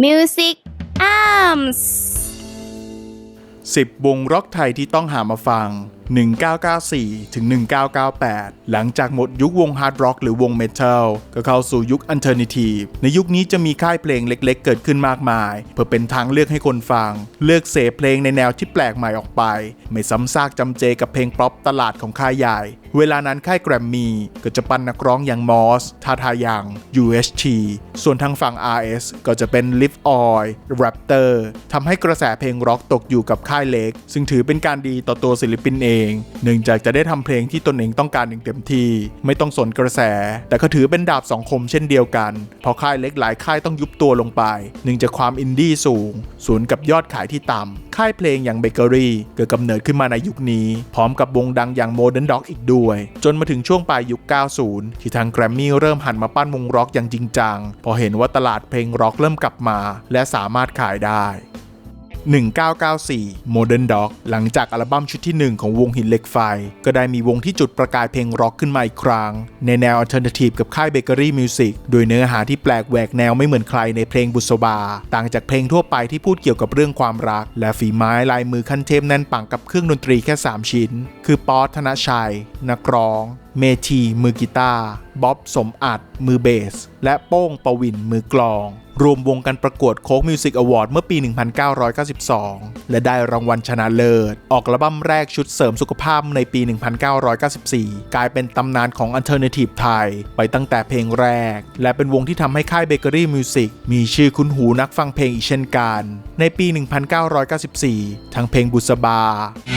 Music Arms 10วงร็อกไทยที่ต้องหามาฟัง 1994 ถึง 1998 หลังจากหมดยุควงฮาร์ดร็อกหรือวงเมทัลก็เข้าสู่ยุคอันเทอร์นทีฟในยุคนี้จะมีค่ายเพลงเล็กๆ เกิดขึ้นมากมาย เพื่อเป็นทางเลือกให้คนฟัง เลือกเสพเพลงในแนวที่แปลกใหม่ออกไป ไม่ซ้ำซากจำเจกับเพลงป๊อปตลาดของค่ายใหญ่ เวลานั้นค่ายแกรมมี่ก็จะปั้นนักร้องอย่างมอสทาทายัง UHT ส่วนทางฝั่ง RS ก็จะเป็น Live Oil Raptor ทำให้กระแสเพลงร็อกตกอยู่กับค่ายเล็ก ซึ่งถือเป็นการดีต่อตัวศิลปินเองเนื่องจากจะได้ทำเพลงที่ตนเองต้องการอย่างเต็มที่ ไม่ต้องสนกระแส แต่ก็ถือเป็นดาบสองคมเช่นเดียวกันพราะค่ายเล็กหลายค่ายต้องยุบตัวลงไปเนื่องจากความอินดี้สูงสวนกับยอดขายที่ต่ำค่ายเพลงอย่างเบเกอรี่เกิดกำเนิดขึ้นมาในยุคนี้ พร้อมกับวงดังอย่าง Modern Dog อีกด้วย จนมาถึงช่วงปลายยุค 90 ที่ทางแกรมมี่เริ่มหันมาปั้นวงร็อกอย่างจริงจังพอเห็นว่าตลาดเพลงร็อกเริ่มกลับมา และสามารถขายได้ 1994 Modern Dog หลังจากอัลบั้มชุดที่ 1 ของวงหินเหล็กไฟ ก็ได้มีวงที่จุดประกายเพลงร็อกขึ้นมาอีกครั้ง ในแนวอ Alternative กับค่าย Bakery Music โดยเนื้อหาที่แปลกแหวกแนวไม่เหมือนใครในเพลงบุษบา ต่างจากเพลงทั่วไปที่พูดเกี่ยวกับเรื่องความรัก และฝีไม้ลายมือขั้นเทพแน่นปังกับเครื่องดนตรีแค่ 3 ชิ้น คือป๊อตธนชัย นักร้อง เมทีมือกีตาร์บ๊อบสมอัดมือเบส และโป้งปวินมือกลอง รวมวงกันประกวดโค้กมิวสิกอวอร์ดเมื่อปี 1992 และได้รางวัลชนะเลิศ ออกอัลบั้มแรกชุดเสริมสุขภาพในปี 1994 กลายเป็นตำนานของ Alternative ไทย ไปตั้งแต่เพลงแรก และเป็นวงที่ทำให้ค่าย Bakery Music มีชื่อคุ้นหูนักฟังเพลงอีกเช่นกัน ในปี 1994 ทั้งเพลงบุษบา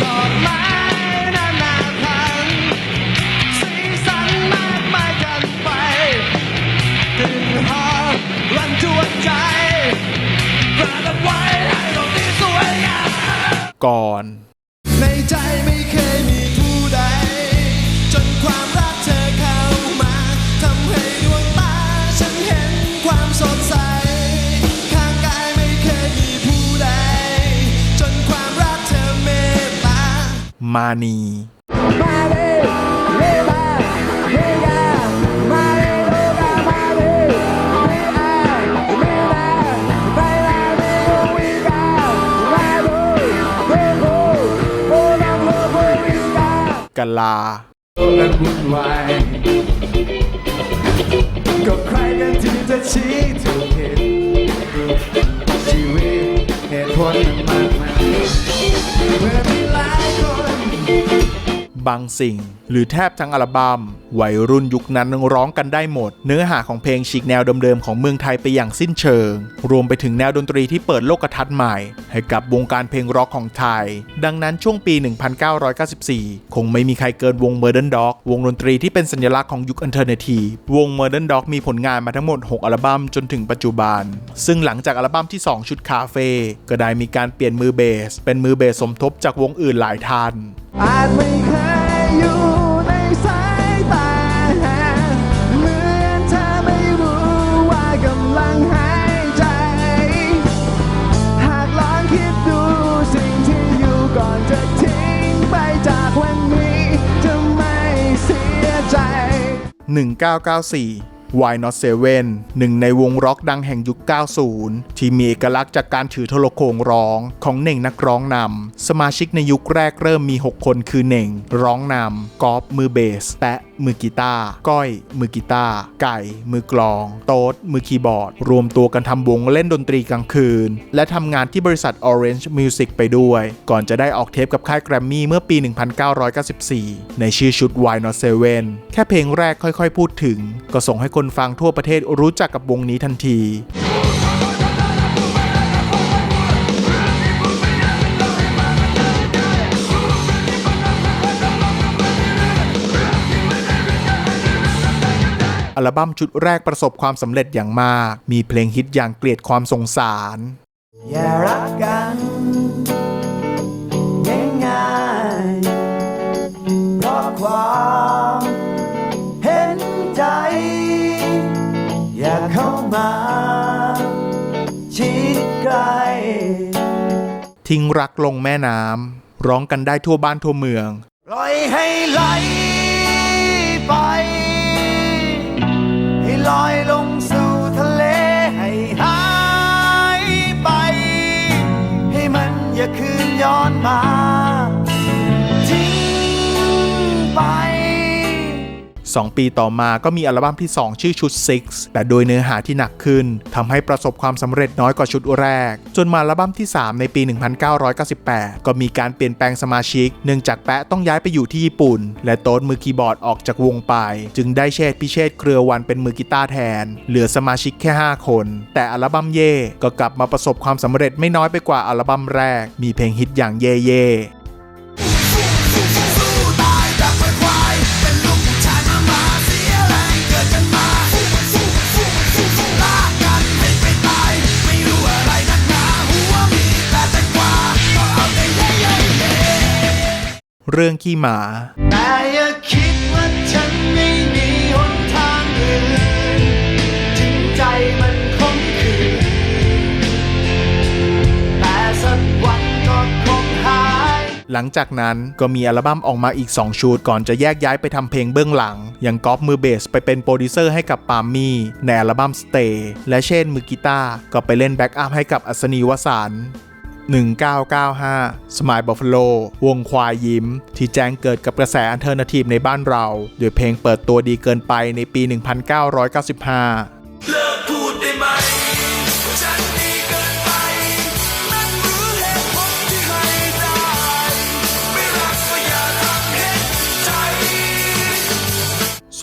ดอกไม้นา ก่อนในใจไม่เคยมีผู้ใด จนความรักเธอเข้ามาทำให้ดวงตา ฉันเห็นความสดใส ข้างกายไม่เคยมีผู้ใด จนความรักเธอเมตตามานี มาเลยเลมา กาลา และวุ่นวายก็ใครกันที่จะชี้ถูกผิดชีวิตเหตุผลมันมากมายเมื่อมีหลายคน บางสิ่ง หรือแทบทั้งอัลบัม้มวัยรุ่นยุคนั้นร้องกันได้หมด เนื้อหาของเพลงฉีกแนวเดิมๆของเมืองไทยไปอย่างสิ้นเชิง รวมไปถึงแนวดนตรีที่เปิดโลกทัศน์ใหม่ ให้กับวงการเพลงร็อกของไทย ดังนั้นช่วงปี 1994 คงไม่มีใครเกินวง Modern Dog วงดนตรีที่เป็นสัญลักษณ์ของยุคอันเทอร์เนทีวง Modern Dog มีผลงานมาทั้งหมด 6 อัลบั้มจนถึงปัจจุบัน ซึ่งหลังจากอัลบั้มที่ 2 ชุดคาเฟ่ก็ได้มีการเปลี่ยนมือเบส เป็นมือเบสสมทบจากวงอื่นหลายท่าน อาจไม่เคยอยู่ในสายตาเหมือนเธอไม่รู้ว่ากำลังหายใจ หากลองคิดดูสิ่งที่อยู่ก่อนจะทิ้งไปจากวันนี้จะไม่เสียใจ 1994 Why Not Seven หนึ่งในวงร็อกดังแห่งยุค 90 ที่มีเอกลักษณ์จากการถือโทรโขงร้องของเน่งนักร้องนำ สมาชิกในยุคแรกเริ่มมี 6 คนคือเน่ง ร้องนำกอฟมือเบสแปะมือกีตาร์ก้อย มือกีตาร์ไก่ มือกลอง โต๊ดมือคีย์บอร์ด รวมตัวกันทำวงเล่นดนตรีกลางคืน และทำงานที่บริษัท Orange Music ไปด้วย ก่อนจะได้ออกเทปกับค่ายแกรมมี่เมื่อปี 1994 ในชื่อชุด Why Not Seven แค่เพลงแรกค่อยๆ พูดถึง ก็ส่งให้คนนฟังทั่วประเทศรู้จักกับวงนี้ทันทีอัลบั้มชุดแรกประสบความสำเร็จอย่างมาก มีเพลงฮิตอย่างเกลียดความสงสาร อย่ารักกันง่ายๆเพราะความ ทิ้งรักลงแม่น้ำร้องกันได้ทั่วบ้านทั่วเมืองปล่อยให้ไหลไป ให้ลอยลงสู่ทะเลให้หายไป ให้มันอย่าคืนย้อนมา 2 ปีต่อมาก็มีอัลบั้มที่ 2 ชื่อชุด Six แต่โดยเนื้อหาที่หนักขึ้นทำให้ประสบความสำเร็จน้อยกว่าชุดแรก จนมาอัลบั้มที่ 3 ในปี 1998 ก็มีการเปลี่ยนแปลงสมาชิก เนื่องจากแปะต้องย้ายไปอยู่ที่ญี่ปุ่น และโต๊ดมือคีย์บอร์ดออกจากวงไป จึงได้เชษพิเชษเครือวันเป็นมือกีตาร์แทน เหลือสมาชิกแค่ 5 คน แต่อัลบั้มเย่ก็กลับมาประสบความสำเร็จไม่น้อยไปกว่าอัลบั้มแรก มีเพลงฮิตอย่างเย่เย่ เรื่องขี้หมา แต่อย่าคิดว่าฉันไม่มีหนทางอื่นถึงใจมันคงคืนแต่สักวันก็คงหาย หลังจากนั้นก็มีอัลบั้มออกมาอีก 2 ชุด ก่อนจะแยกย้ายไปทำเพลงเบื้องหลัง อย่างก๊อฟมือเบสไปเป็นโปรดิวเซอร์ให้กับปาล์มมี่ในอัลบั้ม Stay และเช่นมือกีตาร์ก็ไปเล่นแบ็กอัพให้กับอัศนีวสันต์ 1995 สมัยบัฟฟาโลวงควายยิ้ม ที่แจ้งเกิดกับกระแสอันเทอร์นาทีฟในบ้านเรา โดยเพลงเปิดตัวดีเกินไปในปี 1995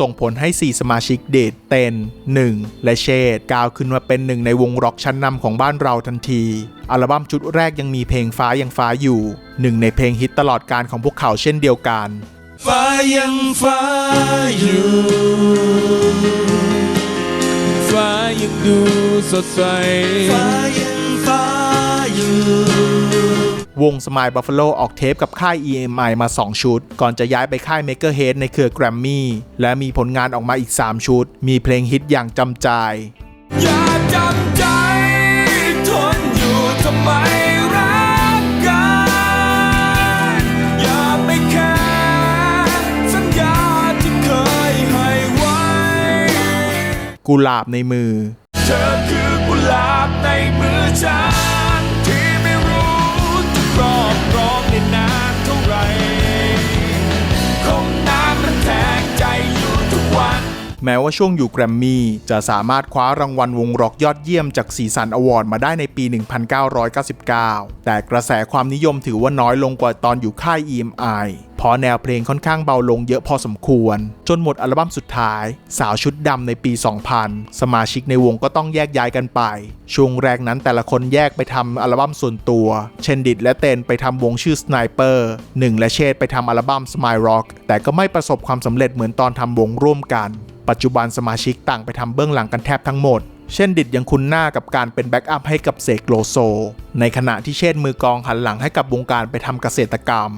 ส่งผลให้ 4 สมาชิกเดทเต้น1และเชดก้าวขึ้นมาเป็นหนึ่งในวงร็อกชั้นนำของบ้านเราทันที อัลบั้มชุดแรกยังมีเพลงฟ้ายังฟ้าอยู่ หนึ่งในเพลงฮิตตลอดการของพวกเขาเช่นเดียวกัน ฟ้ายังฟ้าอยู่ ฟ้ายังดูสดใส ฟ้ายังฟ้าอยู่ วง Smile Buffalo ออกเทปกับค่าย EMI มา 2 ชุด ก่อนจะย้ายไปค่าย Maker Head ในเครือ Grammy และมีผลงานออกมาอีก 3 ชุด มีเพลงฮิตอย่างจำใจอย่าจำใจทนอยู่ทำไมรักกันอย่าไปแค่สัญญาที่เคยให้ไว้ กุหลาบในมือ เธอคือกุหลาบในมือฉัน แม้ว่าช่วงอยู่แกรมมี่จะสามารถคว้ารางวัลวงร็อกยอดเยี่ยมจากสีสันอวอร์ดมาได้ในปี 1999 แต่กระแสความนิยมถือว่าน้อยลงกว่าตอนอยู่ค่าย EMI เพราะแนวเพลงค่อนข้างเบาลงเยอะพอสมควร จนหมดอัลบั้มสุดท้าย สาวชุดดำในปี 2000 สมาชิกในวงก็ต้องแยกย้ายกันไป ช่วงแรกนั้นแต่ละคนแยกไปทำอัลบั้มส่วนตัว เชนดิดและเตนไปทำวงชื่อ Sniper หนึ่งและเชษไปทำอัลบั้ม Smile Rock แต่ก็ไม่ประสบความสำเร็จเหมือนตอนทำวงร่วมกัน ปัจจุบันสมาชิกต่างไปทำเบื้องหลังกันแทบทั้งหมด เช่นดิดยังคุ้นหน้ากับการเป็นแบ็กอัพให้กับเสกโลโซ ในขณะที่เชษมือกองหันหลังให้กับวงการไปทำเกษตรกรรม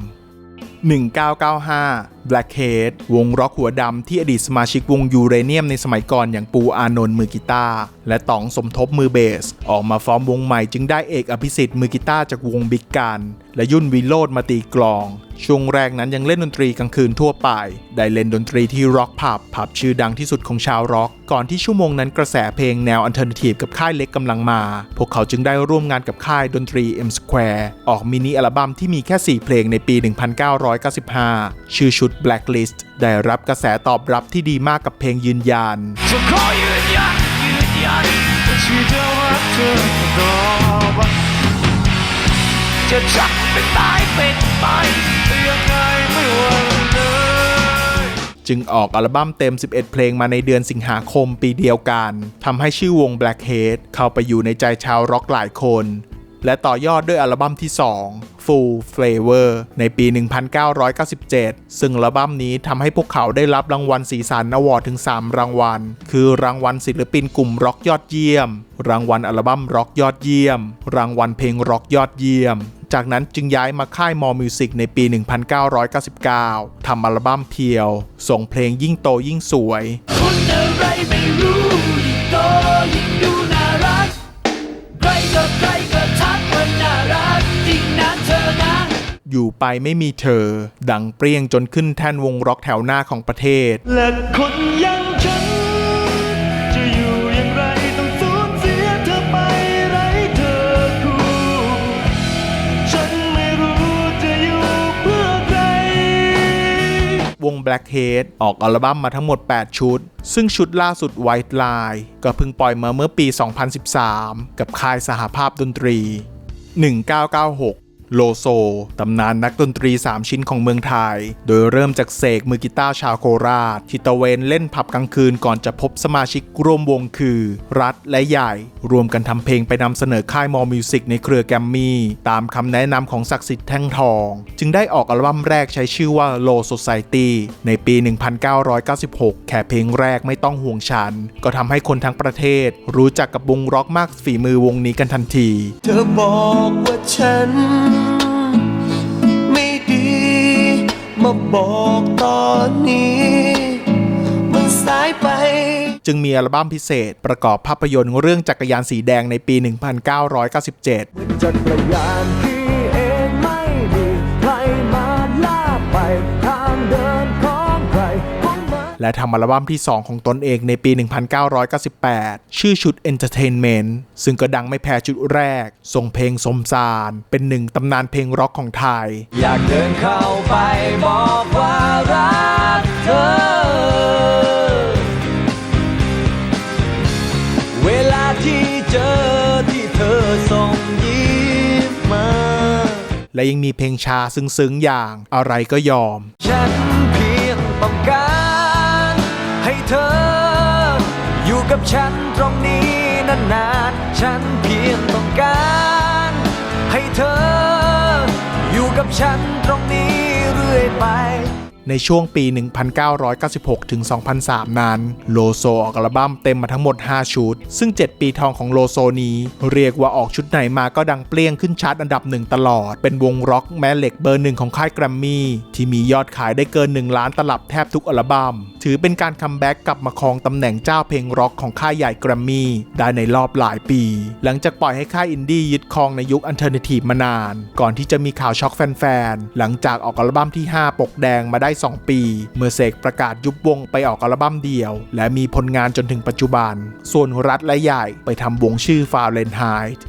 1995 Blackhead วงร็อกหัวดำที่อดีตสมาชิกวงยูเรเนียมในสมัยก่อนอย่างปูอานนท์มือกีตาร์และต๋องสมทบมือเบส ออกมาฟอร์มวงใหม่จึงได้เอกอภิสิทธิ์มือกีตาร์จากวงบิ๊กกันและยุ่นวิโรดมาตีกลอง ช่วงแรกนั้นยังเล่นดนตรีกลางคืนทั่วไป ได้เล่นดนตรีที่ร็อกผับผับชื่อดังที่สุดของชาวร็อก ก่อนที่ชั่วโมงนั้นกระแสเพลงแนวอันเทอร์เนทีฟกับค่ายเล็กกำลังมา พวกเขาจึงได้ร่วมงานกับค่ายดนตรี M Square ออกมินิอัลบั้มที่มีแค่ 4 เพลงในปี 1995 ชื่อชุด Blacklist ได้รับกระแสตอบรับที่ดีมากกับเพลงยืนยันจะขอยืนยันยืนยันว่าชีจะรักเธอตลอดจะจับเป็นตายเป็นไปยังไงไม่หวั่นเลยจึงออกอัลบั้มเต็ม 11 เพลงมาในเดือนสิงหาคมปีเดียวกัน ทำให้ชื่อวง Blackhead เข้าไปอยู่ในใจชาวร็อกหลายคน และต่อยอดด้วยอัลบั้มที่ 2 Full Flavor ในปี 1997 ซึ่งอัลบั้มนี้ทำให้พวกเขาได้รับรางวัลสีสันอวอร์ดถึง 3 รางวัล คือรางวัลศิลปินกลุ่มร็อกยอดเยี่ยม รางวัลอัลบั้มร็อกยอดเยี่ยม รางวัลเพลงร็อกยอดเยี่ยมจากนั้นจึงย้ายมาค่ายมอมิวสิกในปี 1999 ทำอัลบั้มเพียว ส่งเพลงยิ่งโตยิ่งสวย อยู่ไปไม่มีเธอ ดังเปรี้ยงจนขึ้นแท่นวงร็อกแถวหน้าของประเทศ และคนยังฉันจะอยู่อย่างไรต้องสูญเสียเธอไปไรเธอคู่ฉันไม่รู้จะอยู่เพื่อใคร วง Blackhead ออกอัลบั้มมาทั้งหมด 8 ชุด ซึ่งชุดล่าสุด White Line ก็เพิ่งปล่อยมาเมื่อปี 2013 กับค่ายสหภาพดนตรี 1996 โลโซ ตำนานนักดนตรี 3 ชิ้นของเมืองไทย โดยเริ่มจากเสกมือกีตาร์ชาวโคราชที่ตะเวนเล่นผับกลางคืนก่อนจะพบสมาชิกร่วมวงคือ รัฐและใหญ่ รวมกันทำเพลงไปนำเสนอค่ายมอมิวสิกในเครือแกรมมี่ ตามคำแนะนำของศักดิ์สิทธิ์แท่งทอง จึงได้ออกอัลบั้มแรกใช้ชื่อว่า Low Society ในปี 1996 แค่เพลงแรกไม่ต้องห่วงฉัน ก็ทำให้คนทั้งประเทศ รู้จักกับวงร็อกมากฝีมือวงนี้กันทันทีเธอบอกว่าฉัน มาบอกตอนนี้ มันสายไป จึงมีอัลบั้มพิเศษประกอบภาพยนตร์เรื่องจักรยานสีแดงในปี 1997 จักรยานที่ และทำอัลบั้มที่ 2 ของตนเองในปี 1998 ชื่อชุด Entertainment ซึ่งก็ดังไม่แพ้ชุดแรก ส่งเพลงสมสาร เป็นหนึ่งตำนานเพลงร็อกของไทย อยากเดินเข้าไปบอกว่ารักเธอ เวลาที่เจอที่เธอส่งยิ้มมา และยังมีเพลงช้าซึ้งๆอย่างอะไรก็ยอม ฉัน เธอ อยู่กับฉันตรงนี้นานๆ ฉันเพียงต้องการ ให้เธอ อยู่กับฉันตรงนี้เรื่อยไป ในช่วงปี 1996 ถึง 2003 นั้น โลโซออกอัลบั้มเต็มมาทั้งหมด 5 ชุด ซึ่ง 7 ปีทองของโลโซนี้ เรียกว่าออกชุดไหนมาก็ดังเปรี้ยงขึ้นชาร์ตอันดับหนึ่งตลอด เป็นวงร็อกแม่เหล็กเบอร์หนึ่งของค่ายแกรมมี่ที่มียอดขายได้เกิน 1 ล้านตลับแทบทุกอัลบัม้ม ถือเป็นการคัมแบ็กกลับมาครองตำแหน่งเจ้าเพลงร็อกของค่ายใหญ่แกรมมี่ได้ในรอบหลายปี หลังจากปล่อยให้ค่ายอินดี้ยึดครองในยุคอันเทอร์เนทีฟมานาน ก่อนที่จะมีข่าวช็อกแฟนๆ หลังจากออกอัลบั้มที่ 5 ปกแดงมาได้2 ปี เมื่อเสกประกาศยุบวงไปออกอัลบั้มเดียว และมีผลงานจนถึงปัจจุบัน ส่วนรัฐและใหญ่ไปทำวงชื่อฟาเรนไฮต์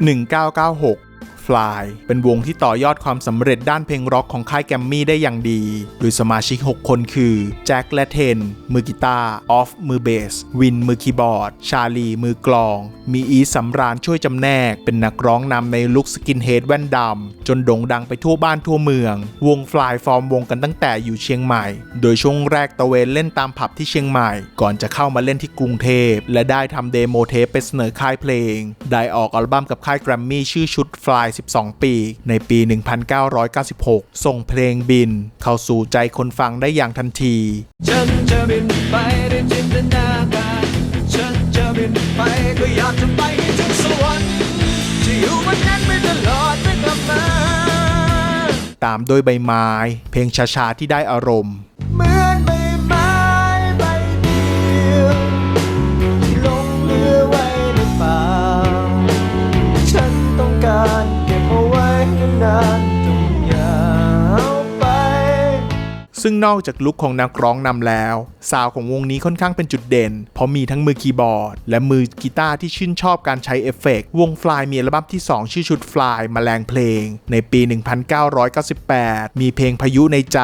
1996 Fly เป็นวงที่ต่อยอดความสำเร็จด้านเพลงร็อกของค่ายแกรมมี่ได้อย่างดี โดยสมาชิก 6 คนคือแจ็คและเทน มือกีตาร์ ออฟ มือเบส วิน มือคีย์บอร์ด ชาลี มือกลอง มีอีสำราญช่วยจำแนก เป็นนักร้องนำในลุคสกินเฮดแว่นดำ จนโด่งดังไปทั่วบ้านทั่วเมือง วงฟลายฟอร์มวงกันตั้งแต่อยู่เชียงใหม่ โดยช่วงแรกตะเวนเล่นตามผับที่เชียงใหม่ ก่อนจะเข้ามาเล่นที่กรุงเทพ และได้ทำเดโมเทปไปเสนอค่ายเพลง ได้ออกอัลบั้มกับค่ายแกรมมี่ชื่อชุด Fly 12 ปี ในปี 1996 ส่งเพลงบิน เข้าสู่ใจคนฟังได้อย่างทันที ฉันจะบินไปในจินตนาการฉันจะบินไปก็อยากจะไปให้ถึงสวรรค์จะอยู่บนนั้นไปตลอดไม่กลับมาตามด้วยใบไม้ เพลงช้าๆที่ได้อารมณ์เหมือนใบ ซึ่งนอกจากลุคของนักร้องนำแล้วซาวของวงนี้ค่อนข้างเป็นจุดเด่น เพราะมีทั้งมือคีย์บอร์ด และมือกีตาร์ที่ชื่นชอบการใช้เอฟเฟกต์วงฟลายมีอัลบั้มที่ 2 ชื่อชุดฟลายมาแรงเพลง ในปี 1998 มีเพลงพายุในใจ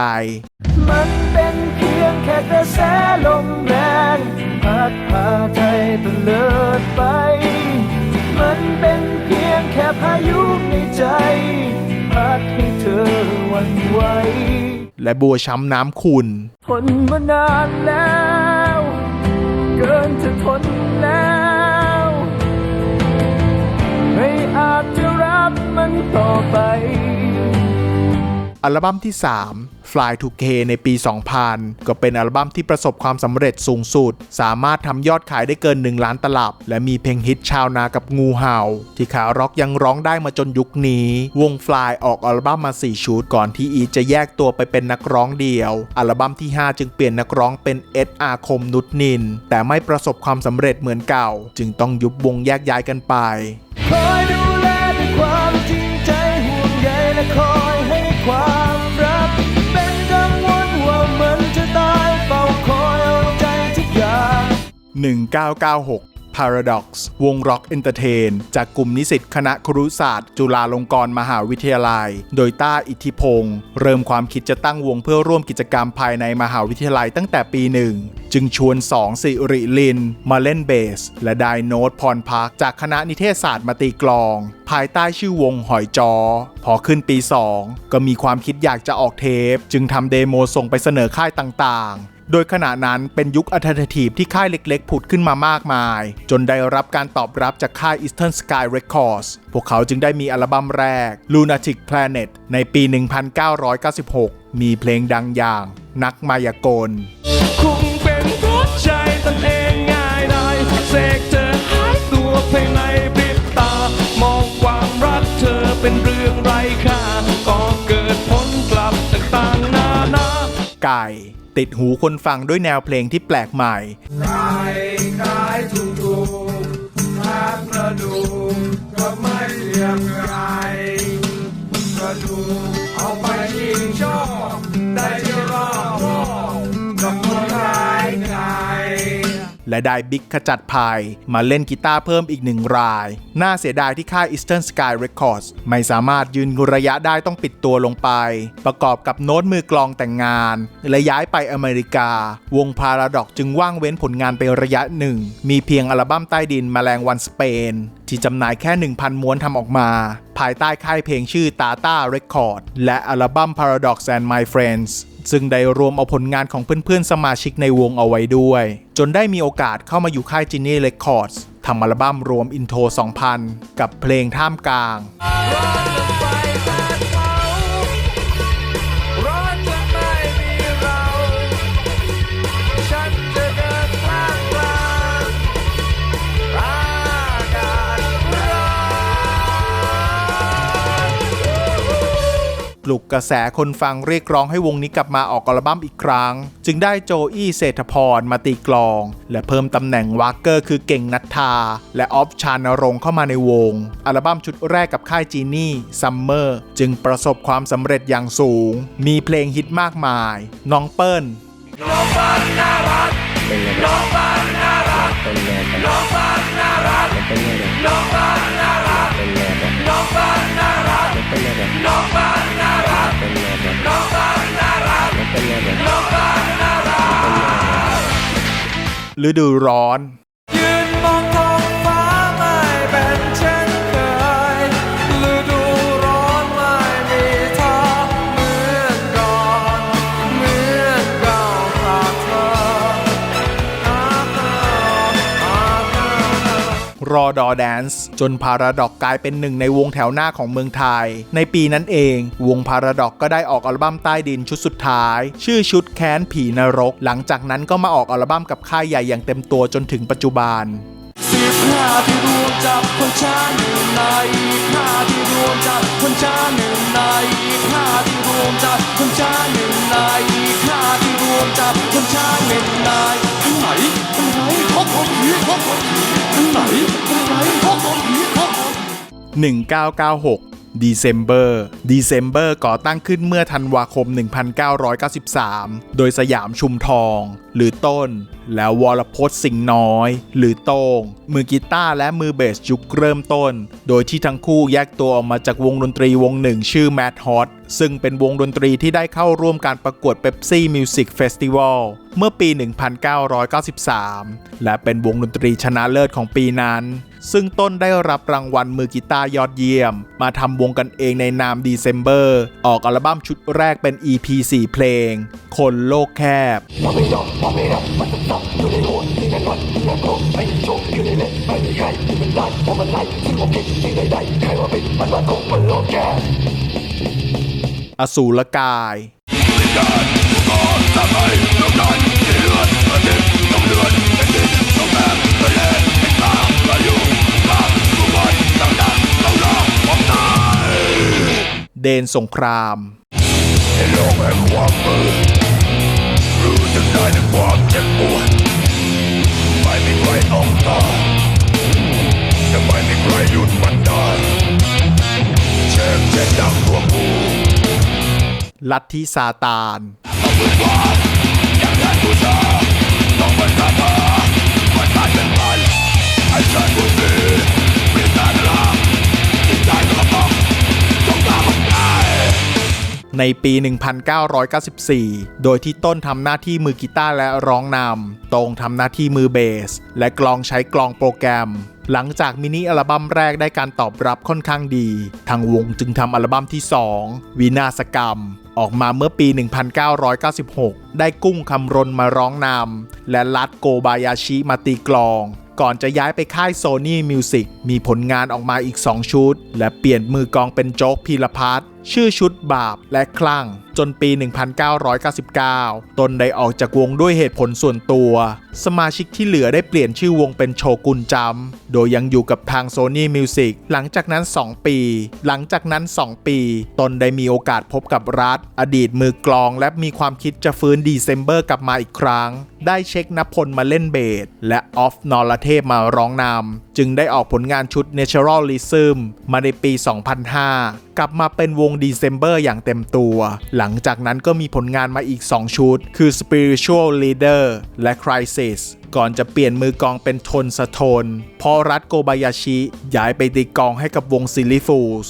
มันเป็นเพียงแค่กระแสลมแรงพัดพาใจตะเลิดไป มันเป็นเพียงแค่พายุในใจพัดให้เธอหวันไหว และบัวช้ำน้ำคุณทนมานานแล้ว เกินจะทนแล้ว ไม่อาจจะรับมันต่อไป อัลบั้มที่ 3 Fly 2K ในปี 2000 ก็เป็นอัลบั้มที่ประสบความสำเร็จสูงสุด สามารถทำยอดขายได้เกิน 1 ล้านตลับ และมีเพลงฮิตชาวนากับงูเห่า ที่ขาร็อกยังร้องได้มาจนยุคนี้ วง Fly ออกอัลบั้มมา 4 ชุด ก่อนที่อีจะแยกตัวไปเป็นนักร้องเดียว อัลบั้มที่ 5 จึงเปลี่ยนนักร้องเป็นเอ็ดอาคมนุชนิน แต่ไม่ประสบความสำเร็จเหมือนเก่า จึงต้องยุบวงแยกย้ายกันไป 1996 Paradox วงร็อกเอนเตอร์เทนจากกลุ่มนิสิตคณะครุศาสตร์ จุฬาลงกรณ์มหาวิทยาลายัย โดยต้าอิทธิพงศ์เริ่มความคิดจะตั้งวงเพื่อร่วมกิจกรรมภายในมหาวิทยาลัยตั้งแต่ปีหนึ่ง จึงชวนสองสิริลิน มาเล่นเบส และไดโน้ตพรพักจากคณะนิเทศศาสตร์มาตีกลอง ภายใต้ชื่อวงหอยจอ พอขึ้นปี 2 ก็มีความคิดอยากจะออกเทป จึงทำเดโมส่งไปเสนอค่ายต่างๆ โดยขณะนั้นเป็นยุคอัลเทอร์เนทีฟที่ค่ายเล็กๆ ผุดขึ้นมามากมาย จนได้รับการตอบรับจากค่าย Eastern Sky Records พวกเขาจึงได้มีอัลบั้มแรก Lunatic Planet ในปี 1996 มีเพลงดังอย่าง นักมายากลคงเป็นเพราะใจตนเองง่ายได้เสกเธอหายตัวภายใน ไก่ ติดหูคนฟังด้วยแนวเพลงที่แปลกใหม่ และได้บิ๊กขจัดภัยมาเล่นกีตาร์เพิ่มอีกหนึ่งราย น่าเสียดายที่ค่าย Eastern Sky Records ไม่สามารถยืนระยะได้ต้องปิดตัวลงไป ประกอบกับโน้ตมือกลองแต่งงาน และย้ายไปอเมริกา วงพาราดอกจึงว่างเว้นผลงานไประยะหนึ่ง มีเพียงอัลบั้มใต้ดินแมลงวันสเปน ที่จำหน่ายแค่ 1,000 ม้วนทำออกมา ภายใต้ค่ายเพลงชื่อ Tata Record และอัลบั้ม Paradox and My Friends ซึ่งได้รวมเอาผลงานของเพื่อนๆ สมาชิกในวงเอาไว้ด้วย จนได้มีโอกาสเข้ามาอยู่ค่ายจินนี่เรคคอร์ดทำอัลบั้มรวมอินโทร 2000 กับเพลงท่ามกลาง ปลุกกระแสคนฟังเรียกร้องให้วงนี้กลับมาออกอัลบั้มอีกครั้ง จึงได้โจอี้เศรษฐพรมาตีกลอง และเพิ่มตำแหน่งวากเกอร์คือเก่งนัทธา และออฟชานรงเข้ามาในวง อัลบั้มชุดแรกกับค่ายจีนี่ซัมเมอร์จึงประสบความสำเร็จอย่างสูง มีเพลงฮิตมากมาย น้องเปิ้ลฤดูร้อน ฤดูร้อน รอดอแดนซ์จนพาราดอกกลายเป็นหนึ่งในวงแถวหน้าของเมืองไทย ในปีนั้นเอง วงพาราดอกก็ได้ออกอัลบั้มใต้ดินชุดสุดท้าย ชื่อชุดแค้นผีนรก หลังจากนั้นก็มาออกอัลบั้มกับค่ายใหญ่อย่างเต็มตัวจนถึงปัจจุบันสิบห้าที่รวมจับคนชาหนึ่งในห้าที่รวมจับคนชาหนึ่งในห้าที่รวมจับคนชาหนึ่งในห้า 1996 December December ก่อตั้งขึ้นเมื่อธันวาคม 1993 โดยสยามชุมทอง หรือต้น แล้ววรพจน์สิงห์น้อย หรือโต้ง มือกีตาร์และมือเบสยุคเริ่มต้น โดยที่ทั้งคู่แยกตัวออกมาจากวงดนตรีวงหนึ่งชื่อ Mad Hot ซึ่งเป็นวงดนตรีที่ได้เข้าร่วมการประกวด Pepsi Music Festival เมื่อปี 1993 และเป็นวงดนตรีชนะเลิศของปีนั้น ซึ่งต้นได้รับรางวัลมือกีตาร์ยอดเยี่ยม มาทำวงกันเองในนาม December ออกอัลบั้มชุดแรกเป็น EP 4 เพลง คนโลกแคบอสูรกาย เดนสงครามในโลกแห่งความมืดรู้จักได้ในความเจ็บปวดไม่มีใครต้องตาจะไม่มีใครหยุดมันได้เชฟเช็ดดังตัวกู ลายเป็นพันในปี 1994 โดยที่ต้นทำหน้าที่มือกีตาร์และร้องนำ ตรงทำหน้าที่มือเบส และกลองใช้กลองโปรแกรม หลังจากมินิอัลบั้มแรกได้การตอบรับค่อนข้างดี ทางวงจึงทำอัลบั้มที่ 2 วินาศกรรม ออกมาเมื่อปี 1996 ได้กุ้งคำรนมาร้องนำและลัดโกบายาชิมาตีกลอง ก่อนจะย้ายไปค่าย Sony Music มีผลงานออกมาอีก 2 ชุด และเปลี่ยนมือกองเป็นโจ๊กพีรพัฒน์ ชื่อชุดบาปและคลั่ง จนปี 1999 ตนได้ออกจากวงด้วยเหตุผลส่วนตัว สมาชิกที่เหลือได้เปลี่ยนชื่อวงเป็นโชกุนจัมโดยยังอยู่กับทาง Sony Music หลังจากนั้น 2 ปี หลังจากนั้น 2 ปี ตนได้มีโอกาสพบกับรัฐ อดีตมือกลองและมีความคิดจะฟื้นดีเซมเบอร์กลับมาอีกครั้ง ได้เช็คนพลมาเล่นเบสและออฟนอรเทพมาร้องนำจึงได้ออกผลงานชุด Naturalism มาในปี 2005 กลับมาเป็นวง December อย่างเต็มตัว หลังจากนั้นก็มีผลงานมาอีก 2 ชุด คือ Spiritual Leader และ Crisis ก่อนจะเปลี่ยนมือกองเป็นทนสะทนเพอรัฐโกบายาชิย้ายไปตีกองให้กับวง Silly Fools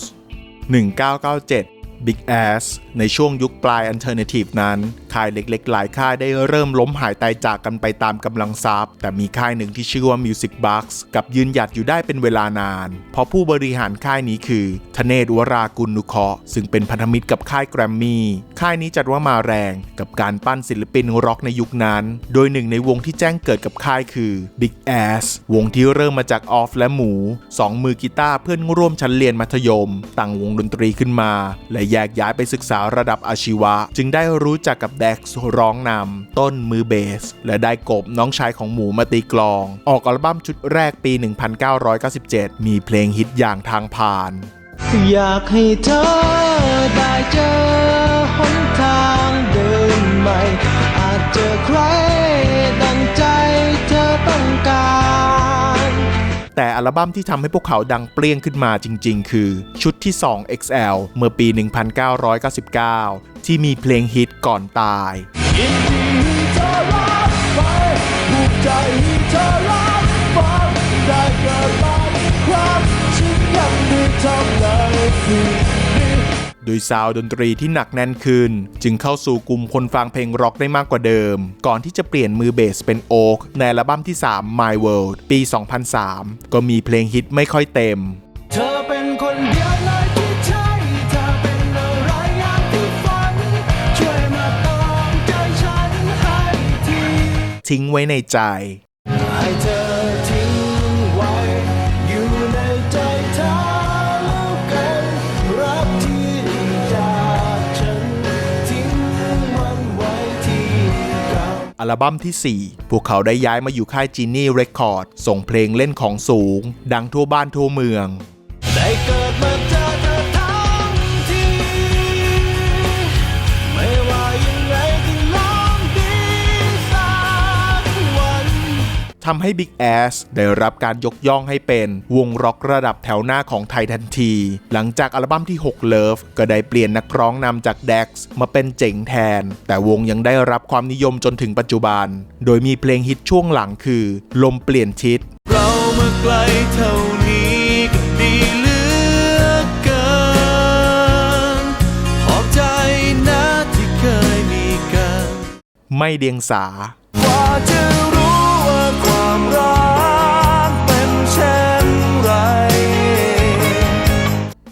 1997 Big Ass ในช่วงยุคปลาย Alternative นั้น ค่ายเล็กๆ หลายค่ายได้เริ่มล้มหายตายจากกันไปตามกำลังทรัพย์ แต่มีค่ายหนึ่งที่ชื่อว่า Music Box กับยืนหยัดอยู่ได้เป็นเวลานาน เพราะผู้บริหารค่ายนี้คือธเนศวรากุลนุเคราะห์ซึ่งเป็นพันธมิตรกับค่ายแกรมมี่ค่ายนี้จัดว่ามาแรงกับการปั้นศิลปินร็อกในยุคนั้น โดยหนึ่งในวงที่แจ้งเกิดกับค่ายคือ Big Ass วงที่เริ่มมาจากออฟและหมูสองมือกีตาร์เพื่อนร่วมชั้นเรียนมัธยม ตั้งวงดนตรีขึ้นมา และแยกย้ายไปศึกษาระดับอาชีวะ จึงได้รู้จักกับแด็กซ์ร้องนำต้นมือเบส และได้กบน้องชายของหมูมาตีกลอง ออกอัลบั้มชุดแรกปี 1997 มีเพลงฮิตอย่างทางผ่าน อยากให้เธอได้เจอหนทางเดินใหม่ อาจเจอใคร แต่อัลบั้มที่ทำให้พวกเขาดังเปรี้ยงขึ้นมาจริง ๆ คือ ชุดที่ 2 XL เมื่อปี 1999 ที่มีเพลงฮิตก่อนตายไปภูมิใจเธอรับฟังได้เกิดมาอีกความฉันยังได้ทำในสิ่ โดยซาวด์ดนตรีที่หนักแน่นขึ้น จึงเข้าสู่กลุ่มคนฟังเพลงร็อกได้มากกว่าเดิม ก่อนที่จะเปลี่ยนมือเบสเป็นโอ๊กในอัลบั้มที่ 3 My World ปี 2003 ก็มีเพลงฮิตไม่ค่อยเต็มเธอเป็นคนเดียวเลยที่ใช่เธอเป็นอะไรอย่างที่ฝันช่วยมาตามใจฉันให้ทีทิ้งไว้ในใจให้เธอ อัลบั้มที่ 4 พวกเขาได้ย้ายมาอยู่ค่ายจีนี่เรคคอร์ด ส่งเพลงเล่นของสูง ดังทั่วบ้านทั่วเมือง ทำให้ Big Ass ได้รับการยกย่องให้เป็นวงร็อกระดับแถวหน้าของไทยทันที หลังจากอัลบั้มที่ 6 Love ก็ได้เปลี่ยนนักร้องนำจาก Dex มาเป็นเจ๋งแทน แต่วงยังได้รับความนิยมจนถึงปัจจุบัน โดยมีเพลงฮิตช่วงหลังคือ ลมเปลี่ยนทิศเรามาไกลเท่านี้ก็ดีเหลือเกินขอบใจนะที่เคยมีกัน ไม่เดียงสากว่าจะ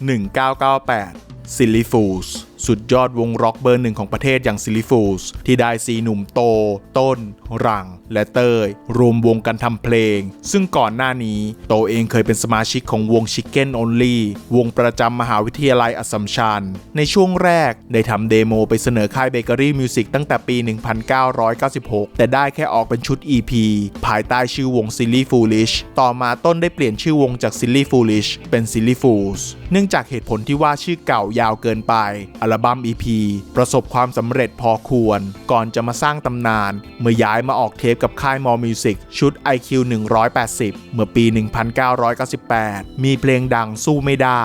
1998 Silly Fools สุดยอดวงร็อกเบอร์หนึ่งของประเทศอย่างซิลิฟุสที่ได้สีหนุ่มโต ต้น รังและเต้ยรวมวงกันทำเพลง ซึ่งก่อนหน้านี้โตเองเคยเป็นสมาชิกของวง Chicken Only วงประจำมหาวิทยาลัยอัสสัมชัญ ในช่วงแรกได้ทำเดโมไปเสนอค่ายเบเกอรี่มิวสิกตั้งแต่ปี 1996 แต่ได้แค่ออกเป็นชุด EP ภายใต้ชื่อวง Silly Foolish ต่อมาต้นได้เปลี่ยนชื่อวงจาก Silly Foolish เป็น Silly Fools เนื่องจากเหตุผลที่ว่าชื่อเก่ายาวเกินไป อัลบั้ม EP ประสบความสำเร็จพอควร ก่อนจะมาสร้างตำนาน เมื่อย้ายมาออกเทปฟกับค่ายมอมิวสิกชุด IQ 180 เมื่อปี 1998 มีเพลงดังสู้ไม่ได้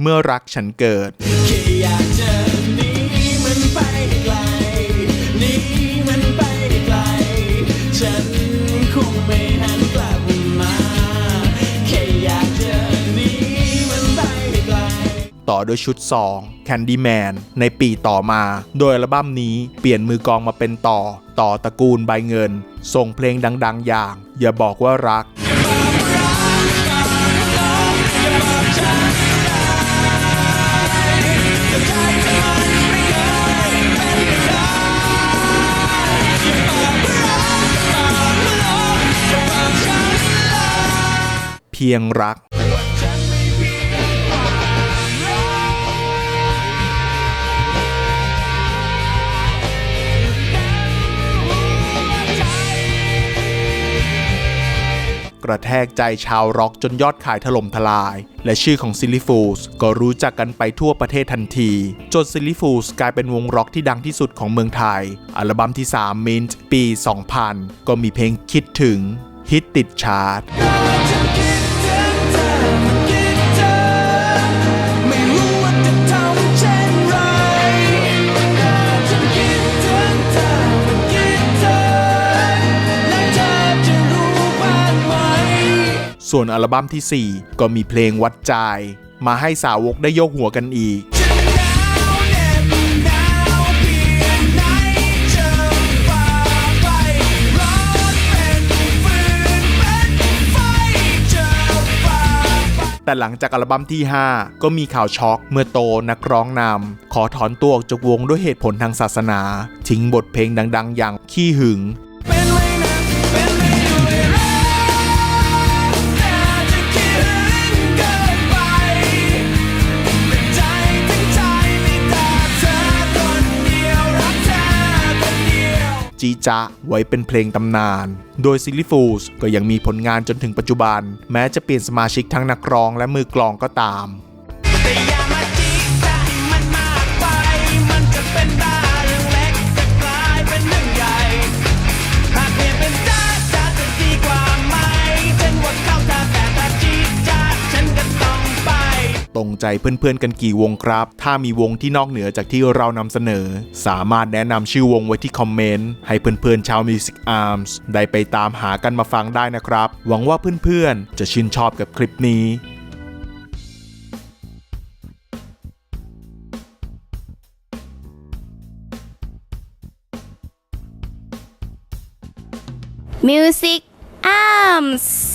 เมื่อรักฉันเกิด ฉันคงไม่หันกลับมา แค่อยากจะหนีมันไปไกล ต่อด้วยชุด 2 Candyman ในปีต่อมา โดยอัลบั้มนี้เปลี่ยนมือกลองมาเป็นต่อ ต่อตระกูลใบเงิน ส่งเพลงดังๆ อย่าง อย่าบอกว่ารัก พียงรักกระแทกใจชาวร็อกจนยอดขายถล่มทลาย และชื่อของซิลิฟูสก็รู้จักกันไปทั่วประเทศทันที จนซิลลิฟูสกลายเป็นวงร็อกที่ดังที่สุดของเมืองไทย อัลบั้มที่ 3 Mint ปี 2000 ก็มีเพลงคิดถึง ฮิตติดชาร์ต ส่วนอัลบั้มทีสี่ 4 ก็มีเพลงวัดใจ มาให้สาวกได้โยกหัวกันอีกแต่หลังจากอัลบั้มที่ 5 ก็มีข่าวช็อกเมื่อโตนักร้องนำขอถอนตัวออกจากวงด้วยเหตุผลทางศาสนา ทิ้งบทเพลงดัง ๆ อย่างขี้หึง จีจะไว้เป็นเพลงตำนาน โดยซิลลิฟูสก็ยังมีผลงานจนถึงปัจจุบัน แม้จะเปลี่ยนสมาชิกทั้งนักร้องและมือกลองก็ตาม รงใจเพื่อนๆกันกี่วงครับ ถ้ามีวงที่นอกเหนือจากที่เรานำเสนอ สามารถแนะนำชื่อวงไว้ที่คอมเมนต์ ให้เพื่อนๆชาว Music Arms ได้ไปตามหากันมาฟังได้นะครับ หวังว่าเพื่อนๆจะชื่นชอบกับคลิปนี้ Music Arms